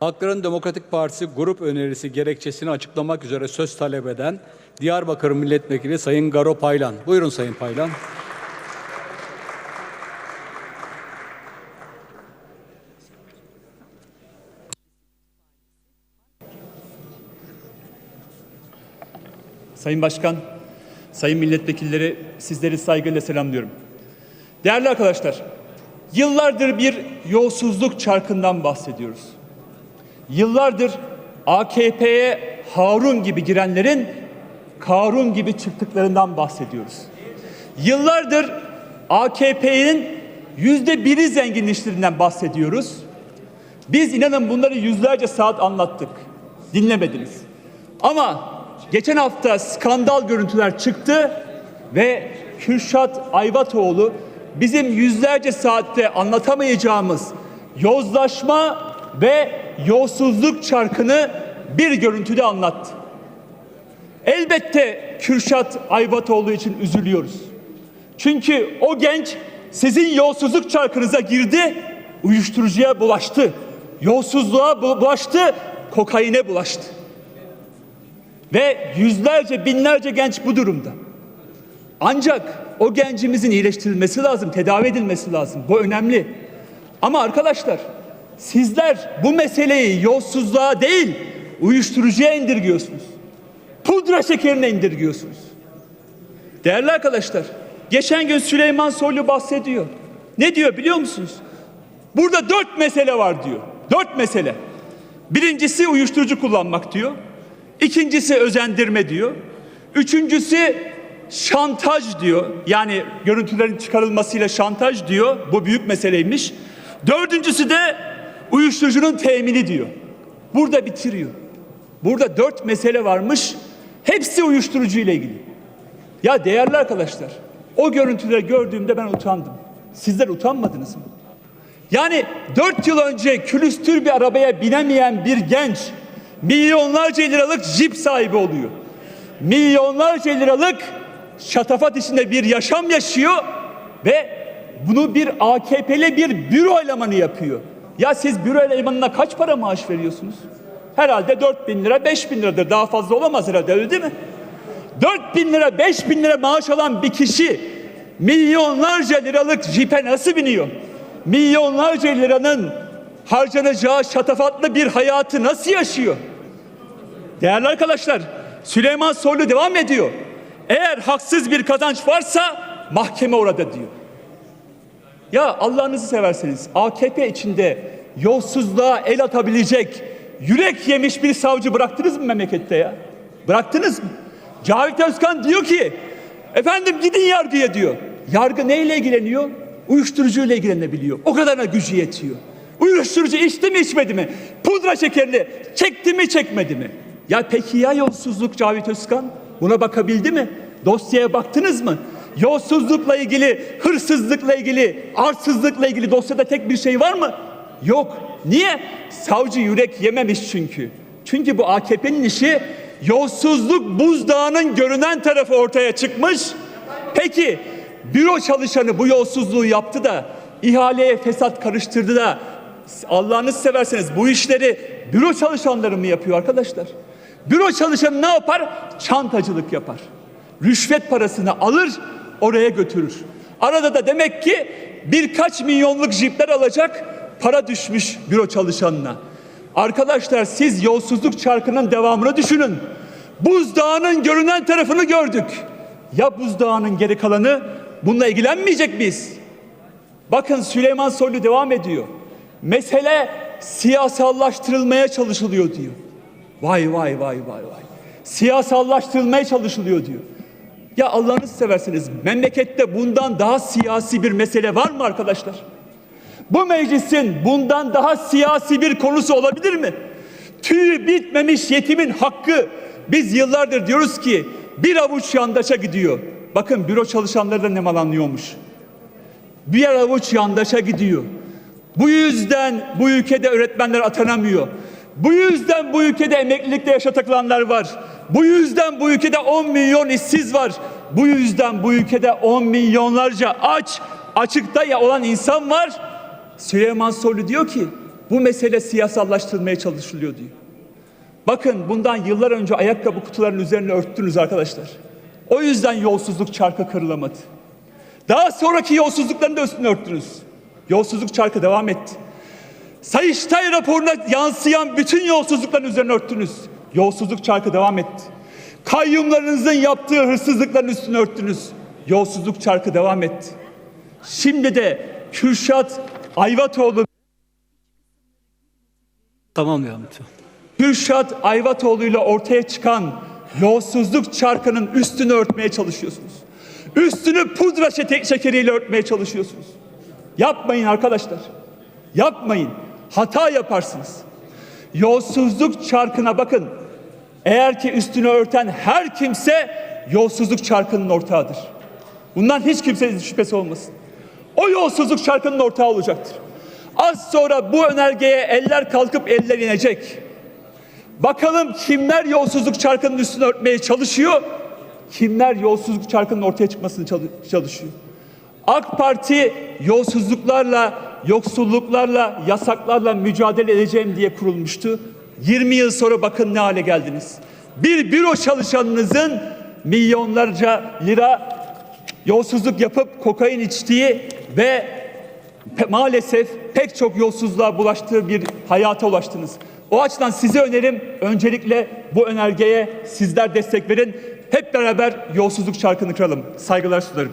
Halkların Demokratik Partisi grup önerisi gerekçesini açıklamak üzere söz talep eden Diyarbakır Milletvekili Sayın Garo Paylan. Buyurun Sayın Paylan. Sayın Başkan, sayın milletvekilleri sizleri saygıyla selamlıyorum. Değerli arkadaşlar, yıllardır bir yolsuzluk çarkından bahsediyoruz. Yıllardır AKP'ye Harun gibi girenlerin Karun gibi çıktıklarından bahsediyoruz. Yıllardır AKP'nin yüzde biri zenginleştirdiğinden bahsediyoruz. Biz inanın bunları yüzlerce saat anlattık. Dinlemediniz. Ama geçen hafta skandal görüntüler çıktı ve Kürşat Ayvatoğlu bizim yüzlerce saatte anlatamayacağımız yozlaşma ve yolsuzluk çarkını bir görüntüde anlattı. Elbette Kürşat Ayvatoğlu için üzülüyoruz. Çünkü o genç sizin yolsuzluk çarkınıza girdi, uyuşturucuya bulaştı. Yolsuzluğa bu- bulaştı, kokaine bulaştı. Ve yüzlerce, binlerce genç bu durumda. Ancak o gencimizin iyileştirilmesi lazım, tedavi edilmesi lazım. Bu önemli. Ama arkadaşlar, sizler bu meseleyi yolsuzluğa değil, uyuşturucuya indirgiyorsunuz. Pudra şekerine indirgiyorsunuz. Değerli arkadaşlar, geçen gün Süleyman Soylu bahsediyor. Ne diyor biliyor musunuz? Burada dört mesele var diyor. Dört mesele. Birincisi uyuşturucu kullanmak diyor. İkincisi özendirme diyor. Üçüncüsü şantaj diyor. Yani görüntülerin çıkarılmasıyla şantaj diyor. Bu büyük meseleymiş. Dördüncüsü de uyuşturucunun temini diyor. Burada bitiriyor. Burada dört mesele varmış. Hepsi uyuşturucu ile ilgili. Ya değerli arkadaşlar, o görüntüleri gördüğümde ben utandım. Sizler utanmadınız mı? Yani dört yıl önce külüstür bir arabaya binemeyen bir genç milyonlarca liralık jip sahibi oluyor. Milyonlarca liralık şatafat içinde bir yaşam yaşıyor ve bunu bir AKP'li bir büro elemanı yapıyor. Ya siz büro elemanına kaç para maaş veriyorsunuz? Herhalde 4 bin lira, 5 bin liradır. Daha fazla olamaz herhalde öyle değil mi? 4 bin lira, 5 bin lira maaş alan bir kişi milyonlarca liralık jipe nasıl biniyor? Milyonlarca liranın harcanacağı şatafatlı bir hayatı nasıl yaşıyor? Değerli arkadaşlar, Süleyman Soylu devam ediyor. Eğer haksız bir kazanç varsa mahkeme orada diyor. Ya Allah'ınızı severseniz AKP içinde yolsuzluğa el atabilecek yürek yemiş bir savcı bıraktınız mı memlekette ya? Bıraktınız mı? Cavit Özkan diyor ki efendim gidin yargıya diyor. Yargı neyle ilgileniyor? Uyuşturucuyla ilgilenebiliyor. O kadarına gücü yetiyor. Uyuşturucu içti mi içmedi mi? Pudra şekerini çekti mi çekmedi mi? Ya peki ya yolsuzluk Cavit Özkan? Buna bakabildi mi? Dosyaya baktınız mı? Yolsuzlukla ilgili, hırsızlıkla ilgili, arsızlıkla ilgili dosyada tek bir şey var mı? Yok. Niye? Savcı yürek yememiş çünkü. Çünkü bu AKP'nin işi yolsuzluk buzdağının görünen tarafı ortaya çıkmış. Peki büro çalışanı bu yolsuzluğu yaptı da ihaleye fesat karıştırdı da Allah'ınız severseniz bu işleri büro çalışanları mı yapıyor arkadaşlar? Büro çalışanı ne yapar? Çantacılık yapar. Rüşvet parasını alır, oraya götürür. Arada da demek ki birkaç milyonluk jipler alacak para düşmüş büro çalışanına. Arkadaşlar siz yolsuzluk çarkının devamını düşünün. Buzdağının görünen tarafını gördük. Ya buzdağının geri kalanı bununla ilgilenmeyecek biz. Bakın Süleyman Soylu devam ediyor. Mesele siyasallaştırılmaya çalışılıyor diyor. Vay vay vay vay vay. Siyasallaştırılmaya çalışılıyor diyor. Ya Allah'ınızı seversiniz memlekette bundan daha siyasi bir mesele var mı arkadaşlar? Bu meclisin bundan daha siyasi bir konusu olabilir mi? Tüyü bitmemiş yetimin hakkı. Biz yıllardır diyoruz ki bir avuç yandaşa gidiyor. Bakın büro çalışanları da nemalanıyormuş. Bir avuç yandaşa gidiyor. Bu yüzden bu ülkede öğretmenler atanamıyor. Bu yüzden bu ülkede emeklilikte yaşa takılanlar var. Bu yüzden bu ülkede 10 milyon işsiz var. Bu yüzden bu ülkede 10 milyonlarca aç, açıkta ya olan insan var. Süleyman Soylu diyor ki bu mesele siyasallaştırılmaya çalışılıyor diyor. Bakın bundan yıllar önce ayakkabı kutularının üzerine örttünüz arkadaşlar. O yüzden yolsuzluk çarkı kırılamadı. Daha sonraki yolsuzlukların da üstünü örttünüz. Yolsuzluk çarkı devam etti. Sayıştay raporuna yansıyan bütün yolsuzlukların üzerine örttünüz. Yolsuzluk çarkı devam etti. Kayyumlarınızın yaptığı hırsızlıkların üstünü örttünüz. Yolsuzluk çarkı devam etti. Şimdi de Kürşat Ayvatoğlu Tamam ya lütfen. Kürşat Ayvatoğlu ile ortaya çıkan yolsuzluk çarkının üstünü örtmeye çalışıyorsunuz. Üstünü pudra şekeriyle örtmeye çalışıyorsunuz. Yapmayın arkadaşlar. Yapmayın. Hata yaparsınız. Yolsuzluk çarkına bakın. Eğer ki üstünü örten her kimse yolsuzluk çarkının ortağıdır. Bundan hiç kimsenin şüphesi olmasın. O yolsuzluk çarkının ortağı olacaktır. Az sonra bu önergeye eller kalkıp eller inecek. Bakalım kimler yolsuzluk çarkının üstünü örtmeye çalışıyor, kimler yolsuzluk çarkının ortaya çıkmasını çalı- çalışıyor. AK Parti yolsuzluklarla, yoksulluklarla, yasaklarla mücadele edeceğim diye kurulmuştu. 20 yıl sonra bakın ne hale geldiniz. Bir büro çalışanınızın milyonlarca lira yolsuzluk yapıp kokain içtiği ve maalesef pek çok yolsuzluğa bulaştığı bir hayata ulaştınız. O açıdan size önerim öncelikle bu önergeye sizler destek verin. Hep beraber yolsuzluk çarkını kıralım. Saygılar sunarım.